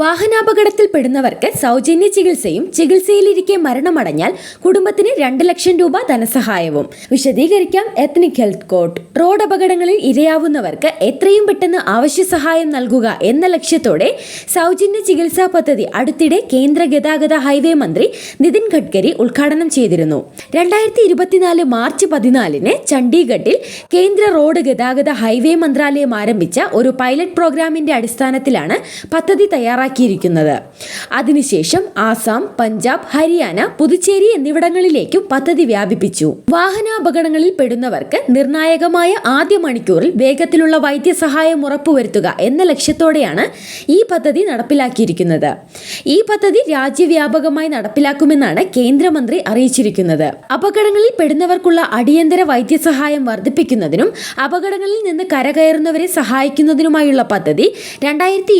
വാഹനാപകടത്തിൽ പെടുന്നവർക്ക് സൗജന്യ ചികിത്സയും ചികിത്സയിലിരിക്കെ മരണമടഞ്ഞാൽ കുടുംബത്തിന് രണ്ട് ലക്ഷം രൂപ ധനസഹായവും. വിശദീകരിക്കാം എത്നിക് ഹെൽത്ത് കോർട്ട് റോഡ് അപകടങ്ങളിൽ ഇരയാവുന്നവർക്ക് എത്രയും പെട്ടെന്ന് ആവശ്യ സഹായം നൽകുക എന്ന ലക്ഷ്യത്തോടെ സൗജന്യ ചികിത്സാ പദ്ധതി അടുത്തിടെ കേന്ദ്ര ഗതാഗത ഹൈവേ മന്ത്രി നിതിൻ ഗഡ്കരി ഉദ്ഘാടനം ചെയ്തിരുന്നു. രണ്ടായിരത്തി ഇരുപത്തിനാല് മാർച്ച് പതിനാലിന് ചണ്ഡീഗഡിൽ കേന്ദ്ര റോഡ് ഗതാഗത ഹൈവേ മന്ത്രാലയം ആരംഭിച്ച ഒരു പൈലറ്റ് പ്രോഗ്രാമിന്റെ അടിസ്ഥാനത്തിലാണ് പദ്ധതി തയ്യാറാക്കിയിരിക്കുന്നത്. അതിനുശേഷം ആസാം പഞ്ചാബ് ഹരിയാന പുതുച്ചേരി എന്നിവിടങ്ങളിലേക്കും പദ്ധതി വ്യാപിപ്പിച്ചു. വാഹനാപകടങ്ങളിൽ പെടുന്നവർക്ക് നിർണായകമായ ആദ്യ മണിക്കൂറിൽ വേഗത്തിലുള്ള വൈദ്യസഹായം ഉറപ്പുവരുത്തുക എന്ന ലക്ഷ്യത്തോടെയാണ് ഈ പദ്ധതി നടപ്പിലാക്കിയിരിക്കുന്നത്. ഈ പദ്ധതി രാജ്യവ്യാപകമായി നടപ്പിലാക്കുമെന്നാണ് കേന്ദ്രമന്ത്രി അറിയിച്ചിരിക്കുന്നത്. അപകടങ്ങളിൽ പെടുന്നവർക്കുള്ള അടിയന്തര വൈദ്യസഹായം വർദ്ധിപ്പിക്കുന്നതിനും അപകടങ്ങളിൽ നിന്ന് കരകയറുന്നവരെ സഹായിക്കുന്നതിനുമായുള്ള പദ്ധതി രണ്ടായിരത്തി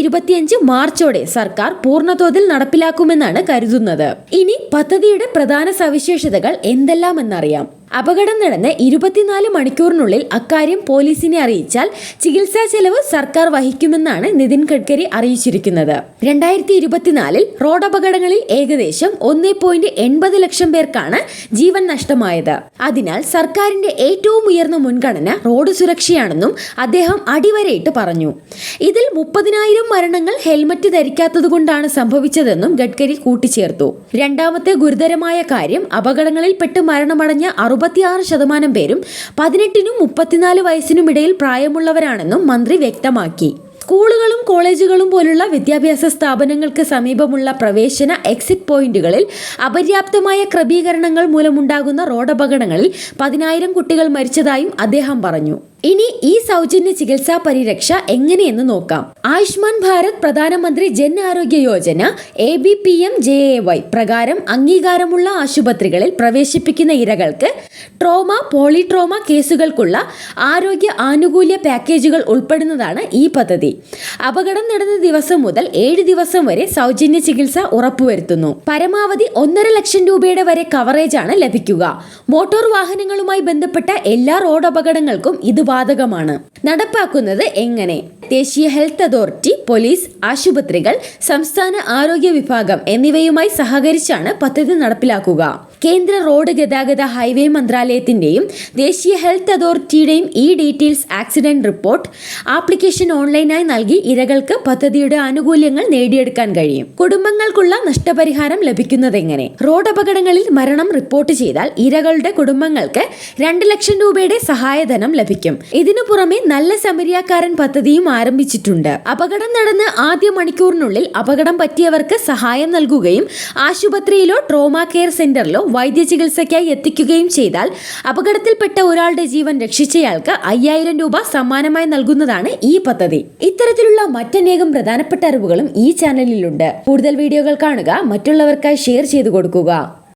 മാർച്ചോടെ സർക്കാർ പൂർണതോതിൽ നടപ്പിലാക്കുമെന്നാണ് കരുതുന്നത്. ഇനി പദ്ധതിയുടെ പ്രധാന സവിശേഷതകൾ എന്തെല്ലാമെന്നറിയാം. അപകടം നടന്ന് ഇരുപത്തിനാല് മണിക്കൂറിനുള്ളിൽ അക്കാര്യം പോലീസിനെ അറിയിച്ചാൽ ചികിത്സാ ചെലവ് സർക്കാർ വഹിക്കുമെന്നാണ് നിതിൻ ഗഡ്കരി അറിയിച്ചിരിക്കുന്നത്. രണ്ടായിരത്തി ഇരുപത്തിനാലിൽ റോഡ് അപകടങ്ങളിൽ ഏകദേശം ഒന്ന് പോയിന്റ് എൺപത് ലക്ഷം പേർക്കാണ് ജീവൻ നഷ്ടമായത്. അതിനാൽ സർക്കാരിന്റെ ഏറ്റവും ഉയർന്ന മുൻഗണന റോഡ് സുരക്ഷയാണെന്നും അദ്ദേഹം അടിവരയിട്ട് പറഞ്ഞു. ഇതിൽ മുപ്പതിനായിരം മരണങ്ങൾ ഹെൽമറ്റ് ധരിക്കാത്തതുകൊണ്ടാണ് സംഭവിച്ചതെന്നും ഗഡ്കരി കൂട്ടിച്ചേർത്തു. രണ്ടാമത്തെ ഗുരുതരമായ കാര്യം അപകടങ്ങളിൽപ്പെട്ട് മരണമടഞ്ഞ അറുപത്തിയാറ് ശതമാനം പേരും പതിനെട്ടിനും മുപ്പത്തിനാല് വയസ്സിനും ഇടയിൽ പ്രായമുള്ളവരാണെന്നും മന്ത്രി വ്യക്തമാക്കി. സ്കൂളുകളും കോളേജുകളും പോലുള്ള വിദ്യാഭ്യാസ സ്ഥാപനങ്ങൾക്ക് സമീപമുള്ള പ്രവേശന എക്സിറ്റ് പോയിന്റുകളിൽ അപര്യാപ്തമായ ക്രമീകരണങ്ങൾ മൂലമുണ്ടാകുന്ന റോഡപകടങ്ങളിൽ പതിനായിരം കുട്ടികൾ മരിച്ചതായും അദ്ദേഹം പറഞ്ഞു. ഇനി ഈ സൗജന്യ ചികിത്സാ പരിരക്ഷ എങ്ങനെയെന്ന് നോക്കാം. ആയുഷ്മാൻ ഭാരത് പ്രധാനമന്ത്രി Jan Arogya Yojana A B P M J A Y പ്രകാരം അംഗീകാരമുള്ള ആശുപത്രികളിൽ പ്രവേശിപ്പിക്കുന്ന ഇരകൾക്ക് ട്രോമ പോളിട്രോമ കേസുകൾക്കുള്ള ആരോഗ്യ ആനുകൂല്യ പാക്കേജുകൾ ഉൾപ്പെടുന്നതാണ് ഈ പദ്ധതി. അപകടം നടന്ന ദിവസം മുതൽ ഏഴ് ദിവസം വരെ സൗജന്യ ചികിത്സ ഉറപ്പുവരുത്തുന്നു. പരമാവധി ഒന്നര ലക്ഷം രൂപയുടെ വരെ കവറേജാണ് ലഭിക്കുക. മോട്ടോർ വാഹനങ്ങളുമായി ബന്ധപ്പെട്ട എല്ലാ റോഡ് അപകടങ്ങൾക്കും ഇത് ബാധകമാണ്. നടപ്പാക്കുന്നത് എങ്ങനെ? ദേശീയ ഹെൽത്ത് അതോറിറ്റി പോലീസ് ആശുപത്രികൾ സംസ്ഥാന ആരോഗ്യ വിഭാഗം എന്നിവയുമായി സഹകരിച്ചാണ് പദ്ധതി നടപ്പിലാക്കുക. കേന്ദ്ര റോഡ് ഗതാഗത ഹൈവേ മന്ത്രാലയത്തിന്റെയും ദേശീയ ഹെൽത്ത് അതോറിറ്റിയുടെയും ഈ ഡീറ്റെയിൽസ് ആക്സിഡന്റ് റിപ്പോർട്ട് ആപ്ലിക്കേഷൻ ഓൺലൈനായി നൽകി ഇരകൾക്ക് പദ്ധതിയുടെ ആനുകൂല്യങ്ങൾ നേടിയെടുക്കാൻ കഴിയും. കുടുംബങ്ങൾക്കുള്ള നഷ്ടപരിഹാരം ലഭിക്കുന്നതെങ്ങനെ റോഡ് അപകടങ്ങളിൽ മരണം റിപ്പോർട്ട് ചെയ്താൽ ഇരകളുടെ കുടുംബങ്ങൾക്ക് രണ്ട് ലക്ഷം രൂപയുടെ സഹായധനം ലഭിക്കും. ഇതിനു പുറമെ നല്ല സമരിയാക്കാരൻ പദ്ധതിയും ആരംഭിച്ചിട്ടുണ്ട്. അപകടം നടന്ന് ആദ്യ മണിക്കൂറിനുള്ളിൽ അപകടം പറ്റിയവർക്ക് സഹായം നൽകുകയും ആശുപത്രിയിലോ ട്രോമ കെയർ സെന്ററിലോ വൈദ്യ ചികിത്സയ്ക്കായി എത്തിക്കുകയും ചെയ്താൽ അപകടത്തിൽപ്പെട്ട ഒരാളുടെ ജീവൻ രക്ഷിച്ചയാൾക്ക് അയ്യായിരം രൂപ സമ്മാനമായി നൽകുന്നതാണ് ഈ പദ്ധതി. ഇത്തരത്തിലുള്ള മറ്റനേകം പ്രധാനപ്പെട്ട അറിവുകളും ഈ ചാനലിലുണ്ട്. കൂടുതൽ വീഡിയോകൾ കാണുക മറ്റുള്ളവർക്കായി ഷെയർ ചെയ്തു കൊടുക്കുക.